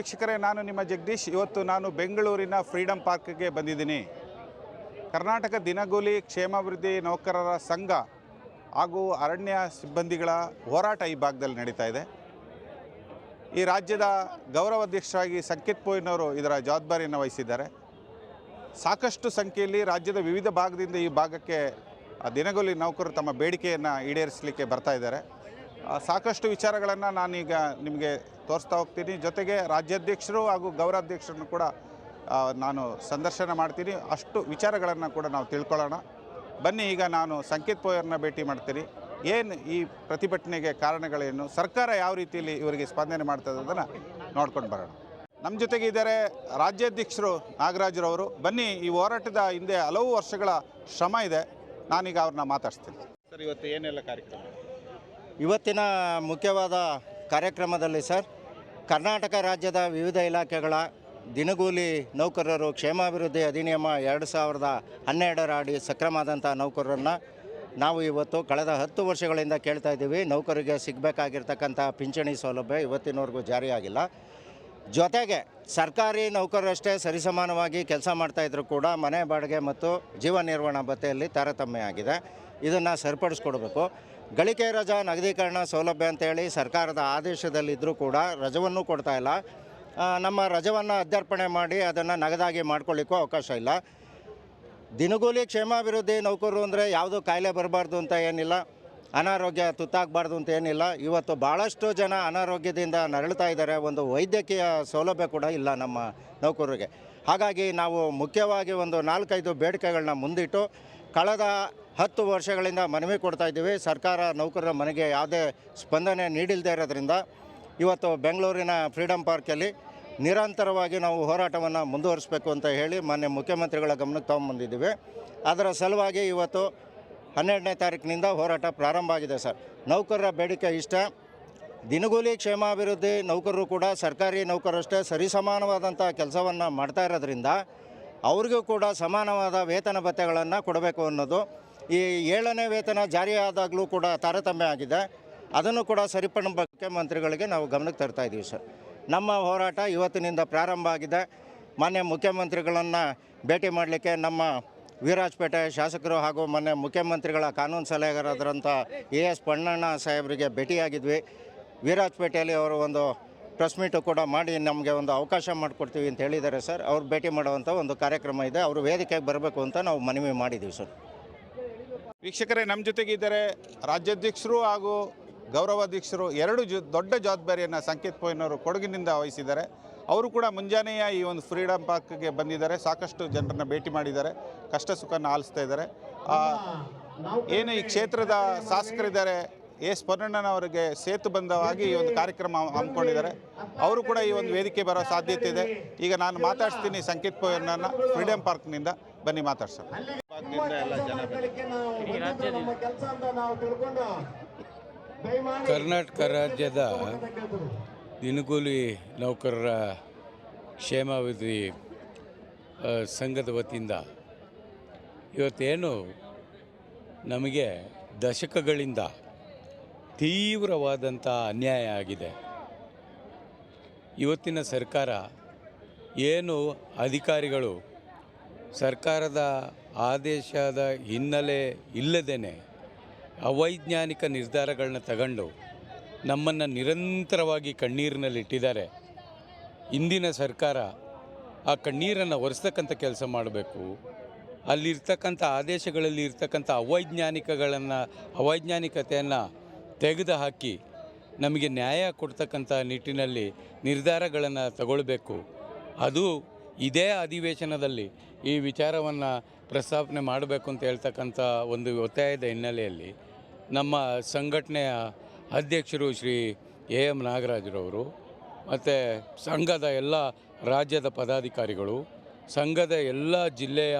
ವೀಕ್ಷಕರೇ, ನಾನು ನಿಮ್ಮ ಜಗದೀಶ್. ಇವತ್ತು ನಾನು ಬೆಂಗಳೂರಿನ ಫ್ರೀಡಮ್ ಪಾರ್ಕ್ಗೆ ಬಂದಿದ್ದೀನಿ. ಕರ್ನಾಟಕ ದಿನಗೂಲಿ ಕ್ಷೇಮಾಭಿವೃದ್ಧಿ ನೌಕರರ ಸಂಘ ಹಾಗೂ ಅರಣ್ಯ ಸಿಬ್ಬಂದಿಗಳ ಹೋರಾಟ ಈ ಭಾಗದಲ್ಲಿ ನಡೀತಾ ಇದೆ. ಈ ರಾಜ್ಯದ ಗೌರವಾಧ್ಯಕ್ಷರಾಗಿ ಸಂಕೇತ್ ಪೋಯ್ನವರು ಇದರ ಜವಾಬ್ದಾರಿಯನ್ನು ವಹಿಸಿದ್ದಾರೆ. ಸಾಕಷ್ಟು ಸಂಖ್ಯೆಯಲ್ಲಿ ರಾಜ್ಯದ ವಿವಿಧ ಭಾಗದಿಂದ ಈ ಭಾಗಕ್ಕೆ ದಿನಗೂಲಿ ನೌಕರರು ತಮ್ಮ ಬೇಡಿಕೆಯನ್ನು ಈಡೇರಿಸಲಿಕ್ಕೆ ಬರ್ತಾ ಇದ್ದಾರೆ. ಸಾಕಷ್ಟು ವಿಚಾರಗಳನ್ನು ನಾನೀಗ ನಿಮಗೆ ತೋರಿಸ್ತಾ ಹೋಗ್ತೀನಿ. ಜೊತೆಗೆ ರಾಜ್ಯಾಧ್ಯಕ್ಷರು ಹಾಗೂ ಗೌರವಾಧ್ಯಕ್ಷರನ್ನು ಕೂಡ ನಾನು ಸಂದರ್ಶನ ಮಾಡ್ತೀನಿ. ಅಷ್ಟು ವಿಚಾರಗಳನ್ನು ಕೂಡ ನಾವು ತಿಳ್ಕೊಳ್ಳೋಣ. ಬನ್ನಿ, ಈಗ ನಾನು ಸಂಕೇತ್ ಪೋಯರ್ನ ಭೇಟಿ ಮಾಡ್ತೀನಿ. ಏನು ಈ ಪ್ರತಿಭಟನೆಗೆ ಕಾರಣಗಳೇನು? ಸರ್ಕಾರ ಯಾವ ರೀತಿಯಲ್ಲಿ ಇವರಿಗೆ ಸ್ಪಂದನೆ ಮಾಡ್ತದೆ ಅದನ್ನು ನೋಡ್ಕೊಂಡು ಬರೋಣ. ನಮ್ಮ ಜೊತೆಗೆ ಇದ್ದಾರೆ ರಾಜ್ಯಾಧ್ಯಕ್ಷರು ನಾಗರಾಜರವರು ಬನ್ನಿ, ಈ ಹೋರಾಟದ ಹಿಂದೆ ಹಲವು ವರ್ಷಗಳ ಶ್ರಮ ಇದೆ. ನಾನೀಗ ಅವ್ರನ್ನ ಮಾತಾಡ್ಸ್ತೀನಿ. ಸರ್, ಇವತ್ತು ಏನೆಲ್ಲ ಕಾರ್ಯಕ್ರಮ? ಇವತ್ತಿನ ಮುಖ್ಯವಾದ ಕಾರ್ಯಕ್ರಮದಲ್ಲಿ ಸರ್, ಕರ್ನಾಟಕ ರಾಜ್ಯದ ವಿವಿಧ ಇಲಾಖೆಗಳ ದಿನಗೂಲಿ ನೌಕರರು ಕ್ಷೇಮಾಭಿವೃದ್ಧಿ ಅಧಿನಿಯಮ ಎರಡು ಸಾವಿರದ ಹನ್ನೆರಡರ ಅಡಿ ಸಕ್ರಮಾದಂಥ ನೌಕರರನ್ನು ನಾವು ಇವತ್ತು ಕಳೆದ ಹತ್ತು ವರ್ಷಗಳಿಂದ ಕೇಳ್ತಾ ಇದ್ದೀವಿ. ನೌಕರಿಗೆ ಸಿಗಬೇಕಾಗಿರ್ತಕ್ಕಂಥ ಪಿಂಚಣಿ ಸೌಲಭ್ಯ ಇವತ್ತಿನವರೆಗೂ ಜಾರಿಯಾಗಿಲ್ಲ. ಜೊತೆಗೆ ಸರ್ಕಾರಿ ನೌಕರರಷ್ಟೇ ಸರಿಸಮಾನವಾಗಿ ಕೆಲಸ ಮಾಡ್ತಾಯಿದ್ರು ಕೂಡ ಮನೆ ಬಾಡಿಗೆ ಮತ್ತು ಜೀವ ನಿರ್ವಹಣಾ ಭತ್ತೆಯಲ್ಲಿ ತಾರತಮ್ಯ ಆಗಿದೆ. ಇದನ್ನು ಸರಿಪಡಿಸ್ಕೊಡ್ಬೇಕು. ಗಳಿಕೆ ರಜಾ ನಗದೀಕರಣ ಸೌಲಭ್ಯ ಅಂತೇಳಿ ಸರ್ಕಾರದ ಆದೇಶದಲ್ಲಿದ್ದರೂ ಕೂಡ ರಜವನ್ನು ಕೊಡ್ತಾ ಇಲ್ಲ. ನಮ್ಮ ರಜವನ್ನು ಅಧ್ಯರ್ಪಣೆ ಮಾಡಿ ಅದನ್ನು ನಗದಾಗಿ ಮಾಡ್ಕೊಳ್ಳಿಕ್ಕೂ ಅವಕಾಶ ಇಲ್ಲ. ದಿನಗೂಲಿ ಕ್ಷೇಮಾಭಿವೃದ್ಧಿ ನೌಕರರು ಅಂದರೆ ಯಾವುದೂ ಕಾಯಿಲೆ ಬರಬಾರ್ದು ಅಂತ ಏನಿಲ್ಲ. ಅನಾರೋಗ್ಯ ತುತ್ತಾಗಬಾರ್ದು ಅಂತ ಏನಿಲ್ಲ. ಇವತ್ತು ಭಾಳಷ್ಟು ಜನ ಅನಾರೋಗ್ಯದಿಂದ ನರಳ್ತಾ ಇದ್ದಾರೆ. ಒಂದು ವೈದ್ಯಕೀಯ ಸೌಲಭ್ಯ ಕೂಡ ಇಲ್ಲ ನಮ್ಮ ನೌಕರರಿಗೆ. ಹಾಗಾಗಿ ನಾವು ಮುಖ್ಯವಾಗಿ ಒಂದು ನಾಲ್ಕೈದು ಬೇಡಿಕೆಗಳನ್ನ ಮುಂದಿಟ್ಟು ಕಳೆದ ಹತ್ತು ವರ್ಷಗಳಿಂದ ಮನವಿ ಕೊಡ್ತಾ ಇದ್ದೀವಿ. ಸರ್ಕಾರ ನೌಕರರ ಮನೆಗೆ ಯಾವುದೇ ಸ್ಪಂದನೆ ನೀಡಿಲ್ಲದೆ ಇರೋದ್ರಿಂದ ಇವತ್ತು ಬೆಂಗಳೂರಿನ ಫ್ರೀಡಮ್ ಪಾರ್ಕಲ್ಲಿ ನಿರಂತರವಾಗಿ ನಾವು ಹೋರಾಟವನ್ನು ಮುಂದುವರಿಸಬೇಕು ಅಂತ ಹೇಳಿ ಮಾನ್ಯ ಮುಖ್ಯಮಂತ್ರಿಗಳ ಗಮನಕ್ಕೆ ತೊಗೊಂಬಂದಿದ್ದೀವಿ ಅದರ ಸಲುವಾಗಿ ಇವತ್ತು ಹನ್ನೆರಡನೇ ತಾರೀಕಿನಿಂದ ಹೋರಾಟ ಪ್ರಾರಂಭ ಆಗಿದೆ ಸರ್. ನೌಕರರ ಬೇಡಿಕೆ ಇಷ್ಟ. ದಿನಗೂಲಿ ಕ್ಷೇಮಾಭಿವೃದ್ಧಿ ನೌಕರರು ಕೂಡ ಸರ್ಕಾರಿ ನೌಕರರಷ್ಟೇ ಸರಿಸಮಾನವಾದಂಥ ಕೆಲಸವನ್ನು ಮಾಡ್ತಾ ಇರೋದ್ರಿಂದ ಅವ್ರಿಗೂ ಕೂಡ ಸಮಾನವಾದ ವೇತನ ಭತ್ಯೆಗಳನ್ನು ಕೊಡಬೇಕು ಅನ್ನೋದು ಈ ಏಳನೇ ವೇತನ ಜಾರಿಯಾದಾಗಲೂ ಕೂಡ ತಾರತಮ್ಯ ಆಗಿದೆ. ಅದನ್ನು ಕೂಡ ಸರಿಪಡಿಸ ಮುಖ್ಯಮಂತ್ರಿಗಳಿಗೆ ನಾವು ಗಮನಕ್ಕೆ ತರ್ತಾ ಇದ್ದೀವಿ ಸರ್. ನಮ್ಮ ಹೋರಾಟ ಇವತ್ತಿನಿಂದ ಪ್ರಾರಂಭ ಆಗಿದೆ. ಮಾನ್ಯ ಮುಖ್ಯಮಂತ್ರಿಗಳನ್ನು ಭೇಟಿ ಮಾಡಲಿಕ್ಕೆ ನಮ್ಮ ವೀರಾಜಪೇಟೆ ಶಾಸಕರು ಹಾಗೂ ಮೊನ್ನೆ ಮುಖ್ಯಮಂತ್ರಿಗಳ ಕಾನೂನು ಸಲಹೆಗಾರರಾದಂಥ ಎ ಎಸ್ ಪಣ್ಣಣ್ಣ ಸಾಹೇಬರಿಗೆ ಭೇಟಿಯಾಗಿದ್ವಿ. ವೀರಾಜಪೇಟೆಯಲ್ಲಿ ಅವರು ಒಂದು ಪ್ರೆಸ್ ಮೀಟು ಕೂಡ ಮಾಡಿ ನಮಗೆ ಒಂದು ಅವಕಾಶ ಮಾಡಿಕೊಡ್ತೀವಿ ಅಂತ ಹೇಳಿದ್ದಾರೆ ಸರ್. ಅವ್ರು ಭೇಟಿ ಮಾಡುವಂಥ ಒಂದು ಕಾರ್ಯಕ್ರಮ ಇದೆ. ಅವರು ವೇದಿಕೆಗೆ ಬರಬೇಕು ಅಂತ ನಾವು ಮನವಿ ಮಾಡಿದ್ದೀವಿ ಸರ್. ವೀಕ್ಷಕರೇ ನಮ್ಮ ಜೊತೆಗಿದ್ದಾರೆ ರಾಜ್ಯಾಧ್ಯಕ್ಷರು ಹಾಗೂ ಗೌರವಾಧ್ಯಕ್ಷರು ಎರಡು ಜೊ, ದೊಡ್ಡ ಜವಾಬ್ದಾರಿಯನ್ನು ಸಂಕೇತ್ ಪೋಯ್ನವರು ಕೊಡಗಿನಿಂದ ವಹಿಸಿದ್ದಾರೆ. ಅವರು ಕೂಡ ಮುಂಜಾನೆಯ ಈ ಒಂದು ಫ್ರೀಡಮ್ ಪಾರ್ಕ್ಗೆ ಬಂದಿದ್ದಾರೆ. ಸಾಕಷ್ಟು ಜನರನ್ನು ಭೇಟಿ ಮಾಡಿದ್ದಾರೆ. ಕಷ್ಟ ಸುಖನ ಆಲಿಸ್ತಾ ಇದ್ದಾರೆ. ಏನು ಈ ಕ್ಷೇತ್ರದ ಶಾಸಕರಿದ್ದಾರೆ ಎಸ್ ಪೊನ್ನಣ್ಣನವರಿಗೆ ಸೇತುಬಂಧವಾಗಿ ಈ ಒಂದು ಕಾರ್ಯಕ್ರಮ ಹಮ್ಮಿಕೊಂಡಿದ್ದಾರೆ. ಅವರು ಕೂಡ ಈ ಒಂದು ವೇದಿಕೆ ಬರೋ ಸಾಧ್ಯತೆ ಇದೆ. ಈಗ ನಾನು ಮಾತಾಡ್ಸ್ತೀನಿ ಸಂಕೇತ್ ಪೊಯ್ನನ್ನು ಫ್ರೀಡಮ್ ಪಾರ್ಕ್ನಿಂದ. ಬನ್ನಿ ಮಾತಾಡ್ಸೋಣ. ಕರ್ನಾಟಕ ರಾಜ್ಯದ ದಿನಗೂಲಿ ನೌಕರರ ಕ್ಷೇಮಾಭಿವೃದ್ಧಿ ಸಂಘದ ವತಿಯಿಂದ ಇವತ್ತೇನು ನಮಗೆ ದಶಕಗಳಿಂದ ತೀವ್ರವಾದಂಥ ಅನ್ಯಾಯ ಆಗಿದೆ. ಇವತ್ತಿನ ಸರ್ಕಾರ ಏನು ಅಧಿಕಾರಿಗಳು ಸರ್ಕಾರದ ಆದೇಶದ ಹಿನ್ನೆಲೆ ಇಲ್ಲದೇ ಅವೈಜ್ಞಾನಿಕ ನಿರ್ಧಾರಗಳನ್ನ ತಗೊಂಡು ನಮ್ಮನ್ನು ನಿರಂತರವಾಗಿ ಕಣ್ಣೀರಿನಲ್ಲಿಟ್ಟಿದ್ದಾರೆ. ಇಂದಿನ ಸರ್ಕಾರ ಆ ಕಣ್ಣೀರನ್ನು ಒರೆಸ್ತಕ್ಕಂಥ ಕೆಲಸ ಮಾಡಬೇಕು. ಅಲ್ಲಿರ್ತಕ್ಕಂಥ ಆದೇಶಗಳಲ್ಲಿ ಇರ್ತಕ್ಕಂಥ ಅವೈಜ್ಞಾನಿಕಗಳನ್ನು, ಅವೈಜ್ಞಾನಿಕತೆಯನ್ನು ತೆಗೆದು ಹಾಕಿ ನಮಗೆ ನ್ಯಾಯ ಕೊಡ್ತಕ್ಕಂಥ ನಿಟ್ಟಿನಲ್ಲಿ ನಿರ್ಧಾರಗಳನ್ನು ತಗೊಳ್ಬೇಕು. ಅದು ಇದೇ ಅಧಿವೇಶನದಲ್ಲಿ ಈ ವಿಚಾರವನ್ನು ಪ್ರಸ್ತಾಪನೆ ಮಾಡಬೇಕು ಅಂತ ಹೇಳ್ತಕ್ಕಂಥ ಒಂದು ಒತ್ತಾಯದ ಹಿನ್ನೆಲೆಯಲ್ಲಿ ನಮ್ಮ ಸಂಘಟನೆಯ ಅಧ್ಯಕ್ಷರು ಶ್ರೀ ಎ ಎಂ ನಾಗರಾಜರವರು ಮತ್ತು ಸಂಘದ ಎಲ್ಲ ರಾಜ್ಯದ ಪದಾಧಿಕಾರಿಗಳು, ಸಂಘದ ಎಲ್ಲ ಜಿಲ್ಲೆಯ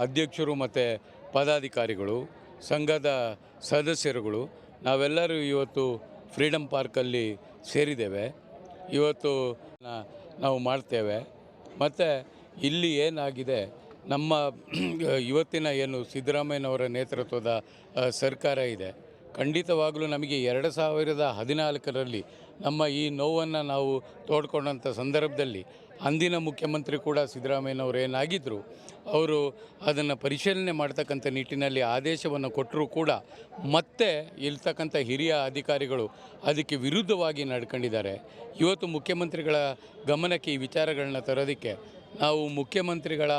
ಅಧ್ಯಕ್ಷರು ಮತ್ತು ಪದಾಧಿಕಾರಿಗಳು, ಸಂಘದ ಸದಸ್ಯರುಗಳು, ನಾವೆಲ್ಲರೂ ಇವತ್ತು ಫ್ರೀಡಮ್ ಪಾರ್ಕಲ್ಲಿ ಸೇರಿದ್ದೇವೆ. ಇವತ್ತು ನಾವು ಮಾಡ್ತೇವೆ. ಮತ್ತು ಇಲ್ಲಿ ಏನಾಗಿದೆ? ನಮ್ಮ, ಇವತ್ತಿನ ಏನು ಸಿದ್ದರಾಮಯ್ಯನವರ ನೇತೃತ್ವದ ಸರ್ಕಾರ ಇದೆ. ಖಂಡಿತವಾಗಲೂ ನಮಗೆ ಎರಡು ಸಾವಿರದ ಹದಿನಾಲ್ಕರಲ್ಲಿ ನಮ್ಮ ಈ ನೋವನ್ನು ನಾವು ತೋಡ್ಕೊಂಡಂಥ ಸಂದರ್ಭದಲ್ಲಿ ಅಂದಿನ ಮುಖ್ಯಮಂತ್ರಿ ಕೂಡ ಸಿದ್ದರಾಮಯ್ಯನವರು ಏನಾಗಿದ್ದರು ಅವರು ಅದನ್ನು ಪರಿಶೀಲನೆ ಮಾಡ್ತಕ್ಕಂಥ ನಿಟ್ಟಿನಲ್ಲಿ ಆದೇಶವನ್ನು ಕೊಟ್ಟರೂ ಕೂಡ ಮತ್ತೆ ಇರ್ತಕ್ಕಂಥ ಹಿರಿಯ ಅಧಿಕಾರಿಗಳು ಅದಕ್ಕೆ ವಿರುದ್ಧವಾಗಿ ನಡ್ಕೊಂಡಿದ್ದಾರೆ. ಇವತ್ತು ಮುಖ್ಯಮಂತ್ರಿಗಳ ಗಮನಕ್ಕೆ ಈ ವಿಚಾರಗಳನ್ನ ತರೋದಕ್ಕೆ ನಾವು ಮುಖ್ಯಮಂತ್ರಿಗಳ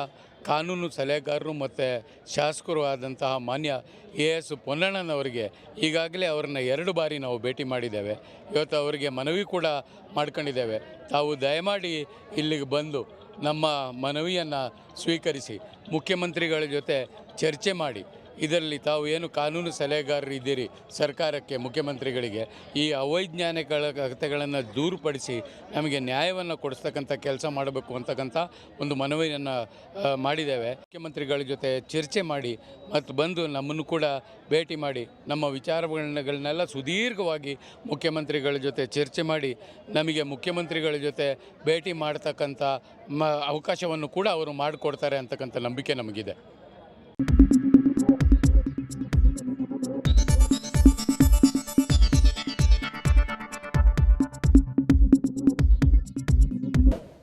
ಕಾನೂನು ಸಲಹೆಗಾರರು ಮತ್ತು ಶಾಸಕರು ಆದಂತಹ ಮಾನ್ಯ ಎ ಎಸ್ ಪೊನ್ನಣ್ಣನವರಿಗೆ ಈಗಾಗಲೇ ಅವ್ರನ್ನ ಎರಡು ಬಾರಿ ನಾವು ಭೇಟಿ ಮಾಡಿದ್ದೇವೆ. ಇವತ್ತು ಅವರಿಗೆ ಮನವಿ ಕೂಡ ಮಾಡ್ಕೊಂಡಿದ್ದೇವೆ. ತಾವು ದಯಮಾಡಿ ಇಲ್ಲಿಗೆ ಬಂದು ನಮ್ಮ ಮನವಿಯನ್ನು ಸ್ವೀಕರಿಸಿ, ಮುಖ್ಯಮಂತ್ರಿಗಳ ಜೊತೆ ಚರ್ಚೆ ಮಾಡಿ ಇದರಲ್ಲಿ ತಾವು ಏನು ಕಾನೂನು ಸಲಹೆಗಾರರು ಇದ್ದೀರಿ ಸರ್ಕಾರಕ್ಕೆ, ಮುಖ್ಯಮಂತ್ರಿಗಳಿಗೆ, ಈ ಅವೈಜ್ಞಾನಿಕ ಕಥೆಗಳನ್ನು ದೂರುಪಡಿಸಿ ನಮಗೆ ನ್ಯಾಯವನ್ನು ಕೊಡಿಸ್ತಕ್ಕಂಥ ಕೆಲಸ ಮಾಡಬೇಕು ಅಂತಕ್ಕಂಥ ಒಂದು ಮನವಿಯನ್ನು ಮಾಡಿದ್ದೇವೆ. ಮುಖ್ಯಮಂತ್ರಿಗಳ ಜೊತೆ ಚರ್ಚೆ ಮಾಡಿ ಮತ್ತು ಬಂದು ನಮ್ಮನ್ನು ಕೂಡ ಭೇಟಿ ಮಾಡಿ, ನಮ್ಮ ವಿಚಾರಗಳನ್ನೆಲ್ಲ ಸುದೀರ್ಘವಾಗಿ ಮುಖ್ಯಮಂತ್ರಿಗಳ ಜೊತೆ ಚರ್ಚೆ ಮಾಡಿ, ನಮಗೆ ಮುಖ್ಯಮಂತ್ರಿಗಳ ಜೊತೆ ಭೇಟಿ ಮಾಡ್ತಕ್ಕಂಥ ಮ, ಅವಕಾಶವನ್ನು ಕೂಡ ಅವರು ಮಾಡಿಕೊಡ್ತಾರೆ ಅಂತಕ್ಕಂಥ ನಂಬಿಕೆ ನಮಗಿದೆ.